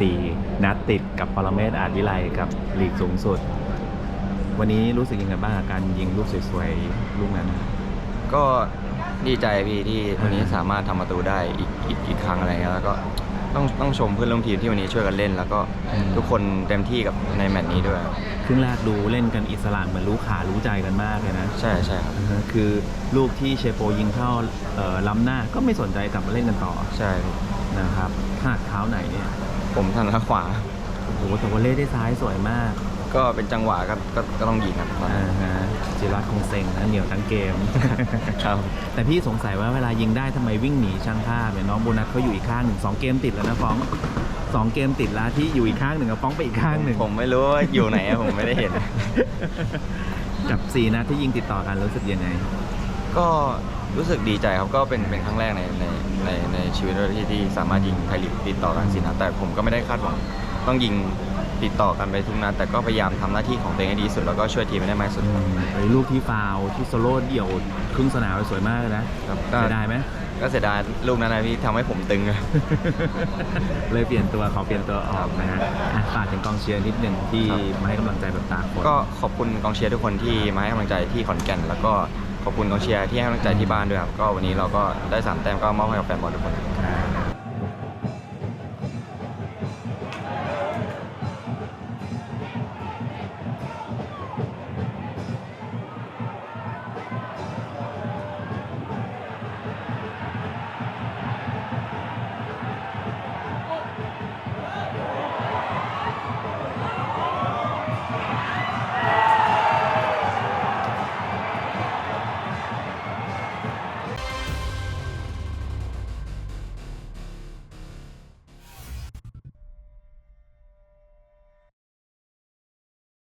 4 นัดติดกับปรเมศอาจวิไลกับลีกสูงสุด วันนี้รู้สึกยังไงบ้างกับการยิงลูกสวยๆ ลูกนั้น ก็ดีใจพี่ที่วันนี้สามารถทำประตูได้อีกอีกอีกครั้งอะไรเงี้ยแล้วก็ต้องต้องชมเพื่อนร่วมทีมที่วันนี้ช่วยกันเล่น แล้วก็อืมทุกคนเต็มที่กับในแมตช์นี้ด้วย ครึ่งแรกดูเล่นกันอิสระเหมือนรู้ขารู้ใจกันมากเลยนะใช่ใช่ครับอือฮะคือลูกที่เชโปยิงเข้าเอ่อล้ำหน้าก็ไม่สนใจกลับมาเล่นกันต่อใช่พี่นะครับถนัดเท้าไหนเนี่ย ผมทันละขวา โอ้โหแต่ว่าเล่ได้ซ้ายสวยมากก็เป็นจังหวะก็ก็ก็ต้องยิงครับอ่าฮะจิรัตน์คงเซ็งนะเหนียวทั้งเกม ครับ แต่พี่สงสัยว่าเวลายิงได้ทำไมวิ่งหนีช่างภาพเนี่ยน้องโบนัสเขาอยู่อีกข้างหนึ่งสองเกมติดแล้วนะฟ้องสองเกมติดแล้วที่อยู่อีกข้างหนึ่งกับฟ้องไปอีกข้างหนึ่งผมไม่รู้ว่าอยู่ไหนอะผมไม่ได้เห็น กับสี่นัดที่ยิงติดต่อกันรู้สึกยังไง ก็ รู้สึกดีใจครับก็เป็นเป็นครั้งแรกในในในในชีวิตด้วยที่ที่สามารถยิงไทยลีกติดต่อกันสินะแต่ผมก็ไม่ได้คาดหวังต้องยิงติดต่อกันไปทุกนัดแต่ก็พยายามทำหน้าที่ของตัวเองให้ดีที่สุดแล้วก็ช่วยทีมให้ได้มากที่สุดครับไอ้ลูกที่ฟาวล์ที่โซโล่เดี่ยวครึ่งสนามไปสวยมากเลยนะครับก็เสียดายไหมก็เสียดายลูกนั้นนะพี่ทำให้ผมตึง เลยเปลี่ยนตัวขอเปลี่ยนตัวออกนะฮะอะฝากถึงกองเชียร์นิดหนึ่งที่ครับมาให้กำลังใจแบบตาคนก็ขอบคุณกองเชียร์ทุกคนที่มาให้กำลังใจที่ขอนแก่น แล้วก็ ขอบคุณกองเชียร์ที่ให้กำลังใจที่บ้านด้วยครับก็วันนี้เราก็ได้สามแต้มก็มอบให้กับแฟนบอลทุกคนครับ